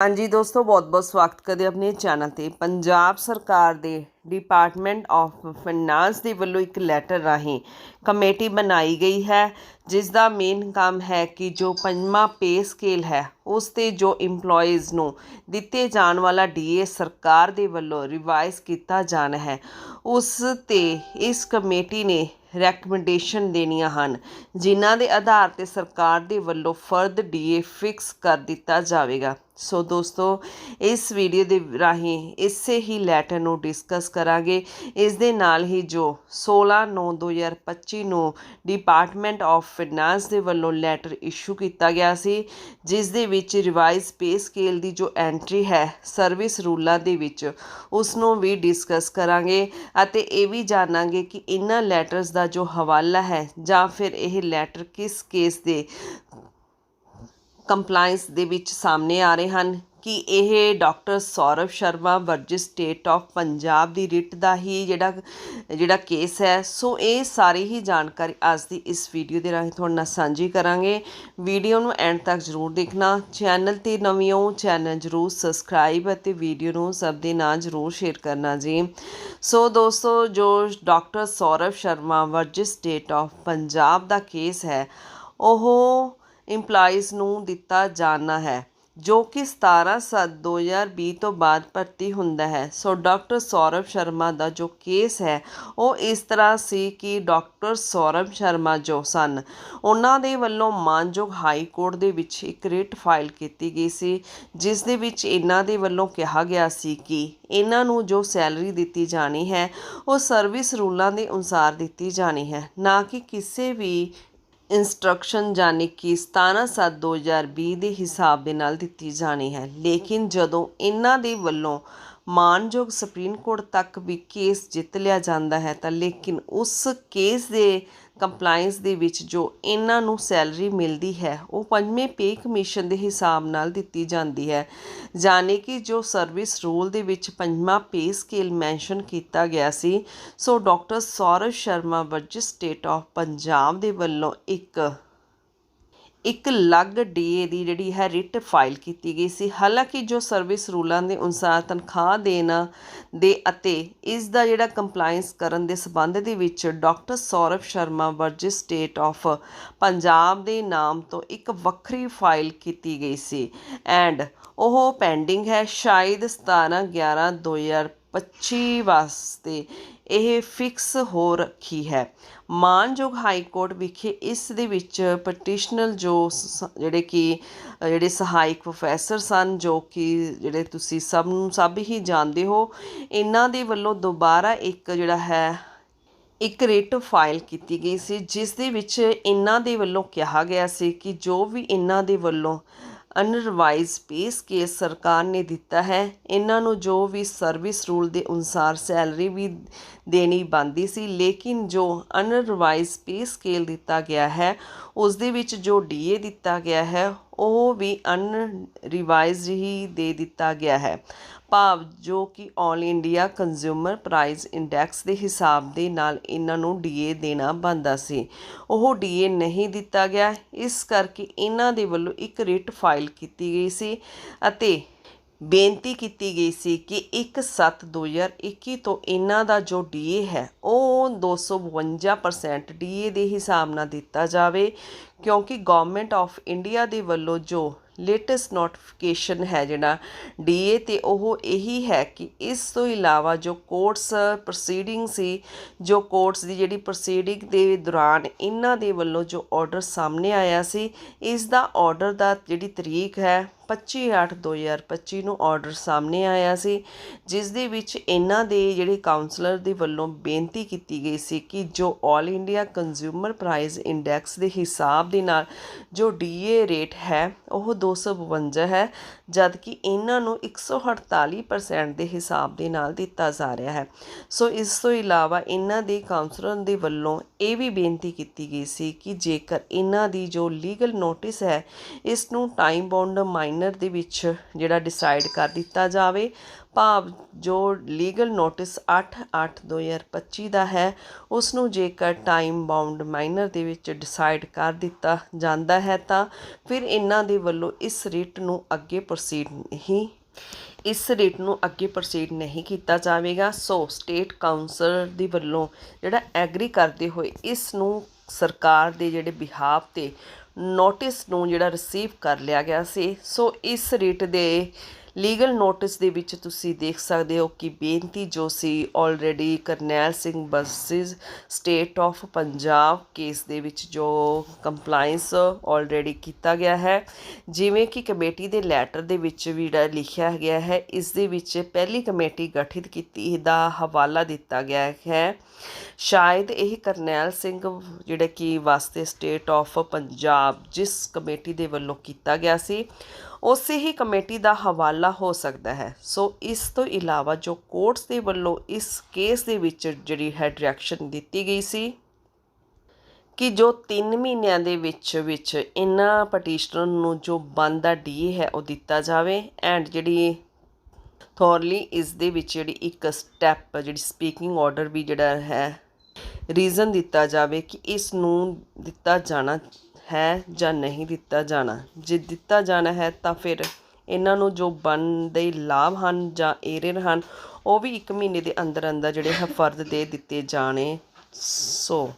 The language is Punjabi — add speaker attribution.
Speaker 1: ਹਾਂਜੀ ਦੋਸਤੋ, ਬਹੁਤ-ਬਹੁਤ ਸਵਾਗਤ ਕਰਦੇ ਆਪਣੇ ਚੈਨਲ ਤੇ। ਪੰਜਾਬ ਸਰਕਾਰ ਦੇ ਡਿਪਾਰਟਮੈਂਟ ਆਫ ਫਾਈਨਾਂਸ ਦੇ ਵੱਲੋਂ ਇੱਕ ਲੈਟਰ ਰਾਹੀਂ ਕਮੇਟੀ ਬਣਾਈ ਗਈ ਹੈ, ਜਿਸ ਦਾ ਮੇਨ ਕੰਮ ਹੈ ਕਿ ਜੋ ਪੰਜਵਾਂ ਪੇ ਸਕੇਲ ਹੈ, ਉਸ ਤੇ ਜੋ EMPLOYEES ਨੂੰ ਦਿੱਤੇ ਜਾਣ ਵਾਲਾ ਡੀਏ ਸਰਕਾਰ ਦੇ ਵੱਲੋਂ ਰਿਵਾਈਜ਼ ਕੀਤਾ ਜਾਣਾ ਹੈ। ਉਸ ਤੇ ਇਸ ਕਮੇਟੀ ਨੇ ਰეკਮੈਂਡੇਸ਼ਨ ਦੇਣੀਆਂ ਹਨ, ਜਿਨ੍ਹਾਂ ਦੇ ਆਧਾਰ ਤੇ ਸਰਕਾਰ ਦੇ ਵੱਲੋਂ ਫਰਦ ਡੀਏ ਫਿਕਸ ਕਰ ਦਿੱਤਾ ਜਾਵੇਗਾ। ਸੋ ਦੋਸਤੋ, ਇਸ ਵੀਡੀਓ ਦੇ ਰਾਹੀਂ ਇਸੇ ਹੀ ਲੈਟਰ ਨੂੰ ਡਿਸਕਸ ਕਰਾਂਗੇ। ਇਸ ਦੇ ਨਾਲ ਹੀ ਜੋ 16/9/2025 ਨੂੰ ਡਿਪਾਰਟਮੈਂਟ ਆਫ ਫਾਈਨਾਂਸ ਦੇ ਵੱਲੋਂ ਲੈਟਰ ਇਸ਼ੂ ਕੀਤਾ ਗਿਆ ਸੀ, ਜਿਸ ਦੇ ਵਿੱਚ ਰਿਵਾਈਜ਼ ਪੇ ਸਕੇਲ ਦੀ ਜੋ ਐਂਟਰੀ ਹੈ ਸਰਵਿਸ ਰੂਲਾਂ ਦੇ ਵਿੱਚ, ਉਸ ਨੂੰ ਵੀ ਡਿਸਕਸ ਕਰਾਂਗੇ ਅਤੇ ਇਹ ਵੀ ਜਾਣਾਂਗੇ ਕਿ ਇਹਨਾਂ ਲੈਟਰਸ ਦਾ ਜੋ ਹਵਾਲਾ ਹੈ ਜਾਂ ਫਿਰ ਇਹ ਲੈਟਰ ਕਿਸ ਕੇਸ ਦੇ ਕੰਪਲਾਈਂਸ ਦੇ ਵਿੱਚ ਸਾਹਮਣੇ ਆ ਰਹੇ ਹਨ ਕਿ ਇਹ doctor Saurav Sharma versus state of Punjab the writ ਦਾ ਹੀ ਜਿਹੜਾ ਜਿਹੜਾ ਕੇਸ ਹੈ। ਸੋ ਇਹ ਸਾਰੀ ਹੀ ਜਾਣਕਾਰੀ ਅੱਜ ਦੀ ਇਸ ਵੀਡੀਓ ਦੇ ਰਾਹੀਂ ਤੁਹਾਡੇ ਨਾਲ ਸਾਂਝੀ ਕਰਾਂਗੇ। ਵੀਡੀਓ ਨੂੰ ਐਂਡ ਤੱਕ ਜ਼ਰੂਰ ਦੇਖਣਾ। ਚੈਨਲ ਤੇ ਨਵੇਂ ਹੋ ਚੈਨਲ ਜ਼ਰੂਰ ਸਬਸਕ੍ਰਾਈਬ ਅਤੇ ਵੀਡੀਓ ਨੂੰ ਸਭ ਦੇ ਨਾਲ ਜ਼ਰੂਰ ਸ਼ੇਅਰ ਕਰਨਾ ਜੀ। ਸੋ ਦੋਸਤੋ, ਜੋ doctor Saurav Sharma versus state of Punjab the case ਹੈ, ਉਹ ਇੰਪਲਾਈਜ਼ ਨੂੰ ਦਿੱਤਾ ਜਾਣਾ ਹੈ, ਜੋ ਕਿ 17/7/2020 ਤੋਂ ਬਾਅਦ ਭਰਤੀ ਹੁੰਦਾ ਹੈ। ਸੋ ਡਾਕਟਰ ਸੌਰਵ ਸ਼ਰਮਾ ਦਾ ਜੋ ਕੇਸ ਹੈ, ਉਹ ਇਸ ਤਰ੍ਹਾਂ ਸੀ ਕਿ ਡਾਕਟਰ ਸੌਰਵ ਸ਼ਰਮਾ ਜੋ ਸਨ, ਉਹਨਾਂ ਦੇ ਵੱਲੋਂ ਮਾਨਯੋਗ ਹਾਈ ਕੋਰਟ ਦੇ ਵਿੱਚ ਇੱਕ ਰਿਟ ਫਾਈਲ ਕੀਤੀ ਗਈ ਸੀ, ਜਿਸ ਦੇ ਵਿੱਚ ਇਹਨਾਂ ਦੇ ਵੱਲੋਂ ਕਿਹਾ ਗਿਆ ਸੀ ਕਿ ਇਹਨਾਂ ਨੂੰ ਜੋ ਸੈਲਰੀ ਦਿੱਤੀ ਜਾਣੀ ਹੈ, ਉਹ ਸਰਵਿਸ ਰੂਲਾਂ ਦੇ ਅਨੁਸਾਰ ਦਿੱਤੀ ਜਾਣੀ ਹੈ, ਨਾ ਕਿ ਕਿਸੇ ਵੀ ਇੰਸਟਰਕਸ਼ਨ ਯਾਨੀ ਕਿ 17/7/2020 ਦੇ ਹਿਸਾਬ ਦੇ ਨਾਲ ਦਿੱਤੀ ਜਾਣੀ ਹੈ। ਲੇਕਿਨ ਜਦੋਂ ਇਹਨਾਂ ਦੇ ਵੱਲੋਂ ਮਾਨਯੋਗ ਸੁਪਰੀਮ ਕੋਰਟ ਤੱਕ ਵੀ ਕੇਸ ਜਿੱਤ ਲਿਆ ਜਾਂਦਾ ਹੈ ਤਾਂ ਲੇਕਿਨ ਉਸ ਕੇਸ ਦੇ ਕੰਪਲਾਈਂਸ ਦੇ ਵਿੱਚ ਜੋ ਇਹਨਾਂ ਨੂੰ ਸੈਲਰੀ ਮਿਲਦੀ ਹੈ, ਉਹ ਪੰਜਵੇਂ ਪੇ ਕਮਿਸ਼ਨ ਦੇ ਹਿਸਾਬ ਨਾਲ ਦਿੱਤੀ ਜਾਂਦੀ ਹੈ। ਜਾਣੇ ਕਿ ਜੋ ਸਰਵਿਸ ਰੂਲ ਦੇ ਵਿੱਚ ਪੰਜਵਾਂ ਪੇ ਸਕੇਲ ਮੈਂਸ਼ਨ ਕੀਤਾ ਗਿਆ ਸੀ, so doctor Saurav Sharma versus state of Punjab ਦੇ ਵੱਲੋਂ ਇੱਕ ਇੱਕ ਅਲੱਗ ਡੀਏ ਦੀ ਜਿਹੜੀ ਹੈ ਰਿਟ ਫਾਈਲ ਕੀਤੀ ਗਈ ਸੀ। ਹਾਲਾਂਕਿ ਜੋ ਸਰਵਿਸ ਰੂਲਾਂ ਦੇ ਅਨੁਸਾਰ ਤਨਖਾਹ ਦੇਣਾ ਦੇ ਅਤੇ ਇਸ ਦਾ ਜਿਹੜਾ ਕੰਪਲਾਈਂਸ ਕਰਨ ਦੇ ਸਬੰਧ ਦੇ ਵਿੱਚ doctor Saurav Sharma versus state of Punjab ਦੇ ਨਾਮ ਤੋਂ ਇੱਕ ਵੱਖਰੀ ਫਾਈਲ ਕੀਤੀ ਗਈ ਸੀ। ਐਂਡ ਉਹ ਪੈਂਡਿੰਗ ਹੈ, ਸ਼ਾਇਦ 17 11 ਪੱਚੀ ਵਾਸਤੇ ਇਹ ਫਿਕਸ ਹੋ ਰੱਖੀ ਹੈ। ਮਾਨਯੋਗ ਹਾਈ ਕੋਰਟ ਵਿਖੇ ਇਸ ਦੇ ਵਿੱਚ ਪਟੀਸ਼ਨਲ ਜੋ ਜਿਹੜੇ ਕਿ, ਜਿਹੜੇ ਸਹਾਇਕ ਪ੍ਰੋਫੈਸਰ ਸਨ, ਜੋ ਕਿ ਜਿਹੜੇ ਤੁਸੀਂ ਸਭ ਨੂੰ, ਸਭ ਹੀ ਜਾਣਦੇ ਹੋ, ਇਹਨਾਂ ਦੇ ਵੱਲੋਂ ਦੁਬਾਰਾ ਇੱਕ ਜਿਹੜਾ ਹੈ, ਇੱਕ ਰਿਟ ਫਾਈਲ ਕੀਤੀ ਗਈ ਸੀ, ਜਿਸ ਦੇ ਵਿੱਚ ਇਹਨਾਂ ਦੇ ਵੱਲੋਂ ਕਿਹਾ ਗਿਆ ਸੀ ਕਿ ਜੋ ਵੀ ਇਹਨਾਂ ਦੇ ਵੱਲੋਂ ਅਨਰਵਾਈਜ਼ ਪੇ ਸਕੇਲ ਸਰਕਾਰ ਨੇ ਦਿੱਤਾ ਹੈ। ਇਹਨਾਂ ਨੂੰ ਜੋ ਵੀ ਸਰਵਿਸ ਰੂਲ ਦੇ ਅਨੁਸਾਰ ਸੈਲਰੀ ਵੀ ਦੇਣੀ ਬੰਦੀ ਸੀ, ਲੇਕਿਨ ਜੋ ਅਨਰਵਾਈਜ਼ ਪੇ ਸਕੇਲ ਦਿੱਤਾ ਗਿਆ ਹੈ ਉਸ ਦੇ ਵਿੱਚ ਜੋ ਡੀਏ ਦਿੱਤਾ ਗਿਆ ਹੈ, ਉਹ ਵੀ ਅਨਰਿਵਾਈਜ਼ਡ ਹੀ ਦੇ ਦਿੱਤਾ ਗਿਆ ਹੈ। ਭਾਵ ਜੋ ਕਿ all India consumer price index ਦੇ ਹਿਸਾਬ ਦੇ ਨਾਲ ਇਹਨਾਂ ਨੂੰ ਡੀਏ ਦੇਣਾ ਬੰਦਾ ਸੀ। ਉਹ ਡੀਏ ਨਹੀਂ ਦਿੱਤਾ ਗਿਆ। ਇਸ ਕਰਕੇ ਇਹਨਾਂ ਦੇ ਵੱਲੋਂ ਇੱਕ ਰਿਟ ਫਾਈਲ ਕੀਤੀ ਗਈ ਸੀ ਅਤੇ ਬੇਨਤੀ ਕੀਤੀ ਗਈ ਸੀ ਕਿ 1/7/2021 ਤੋਂ ਇਹਨਾਂ ਦਾ ਜੋ ਡੀਏ ਹੈ, ਉਹ 252% ਡੀਏ ਦੇ ਹਿਸਾਬ ਨਾਲ ਦਿੱਤਾ ਜਾਵੇ। ਕਿਉਂਕਿ ਗਵਰਨਮੈਂਟ ਆਫ ਇੰਡੀਆ ਦੇ ਵੱਲੋਂ ਜੋ ਲੇਟੈਸਟ ਨੋਟੀਫਿਕੇਸ਼ਨ ਹੈ ਜਿਹੜਾ ਡੀਏ ਤੇ ਉਹ ਇਹੀ ਹੈ ਕਿ ਇਸ ਤੋਂ ਇਲਾਵਾ ਜੋ ਕੋਰਟਸ ਪ੍ਰੋਸੀਡਿੰਗ ਸੀ, ਜੋ ਕੋਰਟਸ ਦੀ ਜਿਹੜੀ ਪ੍ਰੋਸੀਡਿੰਗ ਦੇ ਦੌਰਾਨ ਇਹਨਾਂ ਦੇ ਵੱਲੋਂ ਜੋ ਆਰਡਰ ਸਾਹਮਣੇ ਆਇਆ ਸੀ, ਇਸ ਦਾ ਆਰਡਰ ਦਾ ਜਿਹੜੀ ਤਰੀਕ ਹੈ 25/8/2025 ਨੂੰ ਆਰਡਰ ਸਾਹਮਣੇ ਆਇਆ ਸੀ, ਜਿਸ ਦੇ ਵਿੱਚ ਇਹਨਾਂ ਦੇ ਜਿਹੜੇ ਕਾਉਂਸਲਰ ਦੇ ਵੱਲੋਂ ਬੇਨਤੀ ਕੀਤੀ ਗਈ ਸੀ ਕਿ ਜੋ 올 ਇੰਡੀਆ ਕੰਜ਼ਿਊਮਰ ਪ੍ਰਾਈਸ ਇੰਡੈਕਸ ਦੇ ਹਿਸਾਬ ਦੇ ਨਾਲ ਜੋ ਡੀਏ ਰੇਟ ਹੈ, ਉਹ 252 ਹੈ ਜਦ ਕਿ ਇਹਨਾਂ ਨੂੰ 148% ਦੇ ਹਿਸਾਬ ਦੇ ਨਾਲ ਦਿੱਤਾ ਜਾ ਰਿਹਾ ਹੈ। ਸੋ ਇਸ ਤੋਂ ਇਲਾਵਾ ਇਹਨਾਂ ਦੇ ਕਾਉਂਸਲਰ ਦੇ ਵੱਲੋਂ ਇਹ ਵੀ ਬੇਨਤੀ ਕੀਤੀ ਗਈ ਸੀ ਕਿ ਜੇਕਰ ਇਹਨਾਂ ਦੀ ਜੋ ਲੀਗਲ ਨੋਟਿਸ ਹੈ, ਇਸ ਨੂੰ ਟਾਈਮ ਬੌਂਡ ਮਾਈਨ ਮਾਈਨਰ ਦੇ ਵਿੱਚ ਜਿਹੜਾ ਡਿਸਾਈਡ ਕਰ ਦਿੱਤਾ ਜਾਵੇ, ਭਾਵ ਜੋ ਲੀਗਲ ਨੋਟਿਸ 8/8/2025 ਦਾ ਹੈ ਉਸ ਨੂੰ ਜੇਕਰ ਟਾਈਮ ਬਾਉਂਡ ਮਾਈਨਰ ਦੇ ਵਿੱਚ ਡਿਸਾਈਡ ਕਰ ਦਿੱਤਾ ਜਾਂਦਾ ਹੈ ਤਾਂ ਫਿਰ ਇਹਨਾਂ ਦੇ ਵੱਲੋਂ ਇਸ ਰਿਟ ਨੂੰ ਅੱਗੇ ਪ੍ਰੋਸੀਡ ਨਹੀਂ, ਇਸ ਰਿਟ ਨੂੰ ਅੱਗੇ ਪ੍ਰੋਸੀਡ ਨਹੀਂ ਕੀਤਾ ਜਾਵੇਗਾ। ਸੋ ਸਟੇਟ ਕਾਉਂਸਲ ਦੇ ਵੱਲੋਂ ਜਿਹੜਾ ਐਗਰੀ ਕਰਦੇ ਹੋਏ ਇਸ ਨੂੰ ਸਰਕਾਰ ਦੇ ਜਿਹੜੇ ਬਿਹਾਵ ਤੇ ਨੋਟਿਸ ਨੂੰ ਜਿਹੜਾ ਰਿਸੀਵ ਕਰ ਲਿਆ ਗਿਆ ਸੀ। ਸੋ ਇਸ ਰਿਟ ਦੇ ਲੀਗਲ ਨੋਟਿਸ ਦੇ ਵਿੱਚ ਤੁਸੀਂ ਦੇਖ ਸਕਦੇ ਹੋ ਕਿ ਬੇਨਤੀ ਜੋ ਸੀ already Karnail Singh versus state of Punjab case ਦੇ ਵਿੱਚ ਜੋ ਕੰਪਲਾਈਂਸ ਆਲਰੇਡੀ ਕੀਤਾ ਗਿਆ ਹੈ। ਜਿਵੇਂ ਕਿ ਕਮੇਟੀ ਦੇ ਲੈਟਰ ਦੇ ਵਿੱਚ ਵੀ ਜਿਹੜਾ ਲਿਖਿਆ ਗਿਆ ਹੈ, ਇਸ ਦੇ ਵਿੱਚ ਪਹਿਲੀ ਕਮੇਟੀ ਗਠਿਤ ਕੀਤੀ ਦਾ ਹਵਾਲਾ ਦਿੱਤਾ ਗਿਆ ਹੈ। ਸ਼ਾਇਦ ਇਹ ਕਰਨੈਲ ਸਿੰਘ ਜਿਹੜਾ ਕਿ ਵਾਸਤੇ ਸਟੇਟ ਆਫ ਪੰਜਾਬ ਜਿਸ ਕਮੇਟੀ ਦੇ ਵੱਲੋਂ ਕੀਤਾ ਗਿਆ ਸੀ ਉਸੇ ਹੀ ਕਮੇਟੀ ਦਾ ਹਵਾਲਾ ਹੋ ਸਕਦਾ ਹੈ। ਸੋ ਇਸ ਤੋਂ ਇਲਾਵਾ ਜੋ ਕੋਰਟਸ ਦੇ ਵੱਲੋਂ ਇਸ ਕੇਸ ਦੇ ਵਿੱਚ ਜਿਹੜੀ ਹੈ ਡਾਇਰੈਕਸ਼ਨ ਦਿੱਤੀ ਗਈ ਸੀ ਕਿ ਜੋ 3 ਮਹੀਨਿਆਂ ਦੇ ਵਿੱਚ ਵਿੱਚ ਇਹਨਾਂ ਪਟੀਸ਼ਨਰ ਨੂੰ ਜੋ ਬਣਦਾ ਡੀ ਹੈ ਉਹ ਦਿੱਤਾ ਜਾਵੇ ਐਂਡ ਜਿਹੜੀ ਥੋਰਲੀ ਇਸ ਦੇ ਵਿੱਚ ਜਿਹੜੀ ਇੱਕ ਸਟੈਪ ਜਿਹੜੀ ਸਪੀਕਿੰਗ ਆਰਡਰ ਵੀ ਜਿਹੜਾ ਹੈ ਰੀਜ਼ਨ ਦਿੱਤਾ ਜਾਵੇ ਕਿ ਇਸ ਨੂੰ ਦਿੱਤਾ ਜਾਣਾ ਹੈ ਜਾਂ ਨਹੀਂ ਦਿੱਤਾ ਜਾਣਾ। ਜੇ ਦਿੱਤਾ ਜਾਣਾ ਹੈ ਤਾਂ ਫਿਰ ਇਹਨਾਂ ਨੂੰ ਜੋ ਬਣਦੇ ਲਾਭ ਹਨ ਜਾਂ ਏਰਰ ਹਨ, ਉਹ ਵੀ 1 ਮਹੀਨੇ ਦੇ ਅੰਦਰ ਅੰਦਰ ਜਿਹੜੇ ਹੈ ਫਰਦ ਦੇ ਦਿੱਤੇ ਜਾਣੇ। ਸੋ